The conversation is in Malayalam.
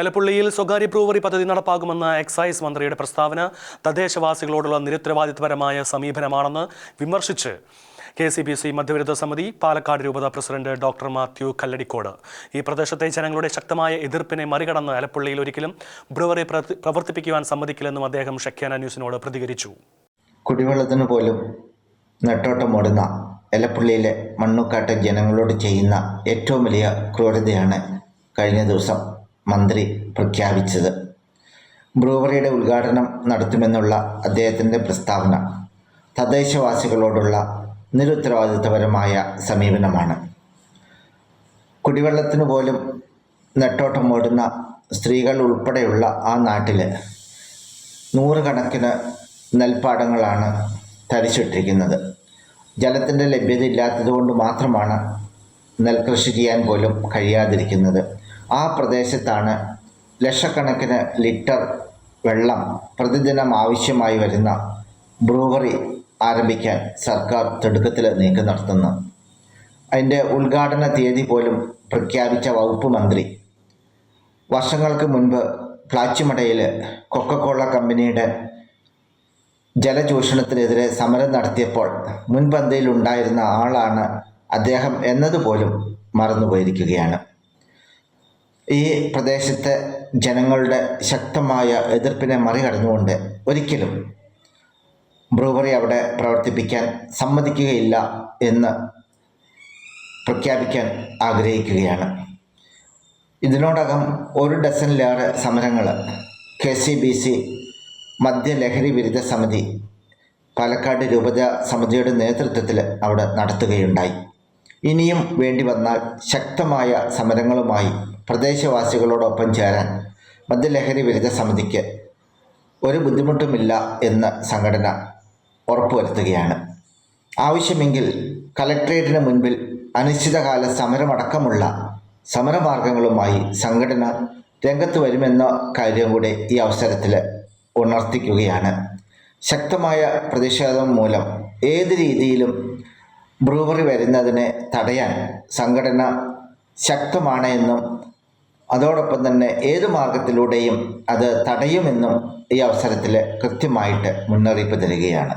എലപ്പുള്ളിയിൽ സ്വകാര്യ ബ്രൂവറി പദ്ധതി നടപ്പാകുമെന്ന എക്സൈസ് മന്ത്രിയുടെ പ്രസ്താവന തദ്ദേശവാസികളോടുള്ള നിരുത്തരവാദിത്വപരമായ സമീപനമാണെന്ന് വിമർശിച്ച് കെ സി ബി സി മധ്യവിരുദ്ധ സമിതി പാലക്കാട് രൂപത പ്രസിഡന്റ് ഡോക്ടർ മാത്യു കല്ലടിക്കോട്. ഈ പ്രദേശത്തെ ജനങ്ങളുടെ ശക്തമായ എതിർപ്പിനെ മറികടന്ന് എലപ്പുള്ളിയിൽ ഒരിക്കലും ബ്രൂവറി പ്രവർത്തിപ്പിക്കുവാൻ സമ്മതിക്കില്ലെന്നും അദ്ദേഹം ഷെഖ്യാന ന്യൂസിനോട് പ്രതികരിച്ചു. കുടിവെള്ളത്തിന് പോലും നെട്ടോട്ടമോടുന്ന എലപ്പുള്ളിയിലെ മണ്ണുക്കാട്ട് ജനങ്ങളോട് ചെയ്യുന്ന ഏറ്റവും വലിയ ക്രൂരതയാണ് കഴിഞ്ഞ ദിവസം മന്ത്രി പ്രഖ്യാപിച്ചത്. ബ്രൂവറിയുടെ ഉദ്ഘാടനം നടത്തുമെന്നുള്ള അദ്ദേഹത്തിന്റെ പ്രസ്താവന തദ്ദേശവാസികളോടുള്ള നിരുത്തരവാദിത്തപരമായ സമീപനമാണ്. കുടിവെള്ളത്തിന് പോലും നെട്ടോട്ടം ഓടുന്ന സ്ത്രീകൾ ഉൾപ്പെടെയുള്ള ആ നാട്ടിൽ നൂറുകണക്കിന് നെൽപ്പാടങ്ങളാണ് തരിച്ചിട്ടിരിക്കുന്നത് ജലത്തിന്റെ ലഭ്യത ഇല്ലാത്തതുകൊണ്ട് മാത്രമാണ് നെൽകൃഷി ചെയ്യാൻ പോലും കഴിയാതിരിക്കുന്നത്. ആ പ്രദേശത്താണ് ലക്ഷക്കണക്കിന് ലിറ്റർ വെള്ളം പ്രതിദിനം ആവശ്യമായി വരുന്ന ബ്രൂവറി ആരംഭിക്കാൻ സർക്കാർ തിടുക്കത്തിൽ നീക്കം നടത്തുന്നു. അതിന്റെ ഉദ്ഘാടന തീയതി പോലും പ്രഖ്യാപിച്ച വകുപ്പ് മന്ത്രി. വർഷങ്ങൾക്ക് മുൻപ് പ്ലാച്ചിമടയിൽ കൊക്കക്കോള കമ്പനിയുടെ ജലചൂഷണത്തിനെതിരെ സമരം നടത്തിയപ്പോൾ മുൻപന്തിയിൽ ഉണ്ടായിരുന്ന ആളാണ് അദ്ദേഹം എന്നതുപോലും മറന്നുപോയിരിക്കുകയാണ്. ഈ പ്രദേശത്തെ ജനങ്ങളുടെ ശക്തമായ എതിർപ്പിനെ മറികടന്നുകൊണ്ട് ഒരിക്കലും ബ്രൂവറി അവിടെ പ്രവർത്തിപ്പിക്കാൻ സമ്മതിക്കുകയില്ല എന്ന് പ്രഖ്യാപിക്കാൻ ആഗ്രഹിക്കുകയാണ്. ഇതിനോടകം ഒരു ഡസനിലേറെ സമരങ്ങൾ കെ സി ബി സി മദ്യലഹരി വിരുദ്ധ സമിതി പാലക്കാട് രൂപത സമിതിയുടെ നേതൃത്വത്തിൽ അവിടെ നടത്തുകയുണ്ടായി. ഇനിയും വേണ്ടി വന്നാൽ ശക്തമായ സമരങ്ങളുമായി പ്രദേശവാസികളോടൊപ്പം ചേരാൻ മദ്യലഹരി വിരുദ്ധ സമിതിക്ക് ഒരു ബുദ്ധിമുട്ടുമില്ല എന്ന് സംഘടന ഉറപ്പുവരുത്തുകയാണ്. ആവശ്യമെങ്കിൽ കലക്ട്രേറ്റിന് മുൻപിൽ അനിശ്ചിതകാല സമരമടക്കമുള്ള സമരമാർഗങ്ങളുമായി സംഘടന രംഗത്ത് വരുമെന്ന കാര്യം കൂടെ ഈ അവസരത്തിൽ ഉണർത്തിക്കുകയാണ്. ശക്തമായ പ്രതിഷേധം മൂലം ഏത് രീതിയിലും ബ്രൂവറി വരുന്നതിനെ തടയാൻ സംഘടന ശക്തമാണ് എന്നും അതോടൊപ്പം തന്നെ ഏത് മാർഗത്തിലൂടെയും അത് തടയുമെന്നും ഈ അവസരത്തിൽ കൃത്യമായിട്ട് മുന്നറിയിപ്പ് തരികയാണ്.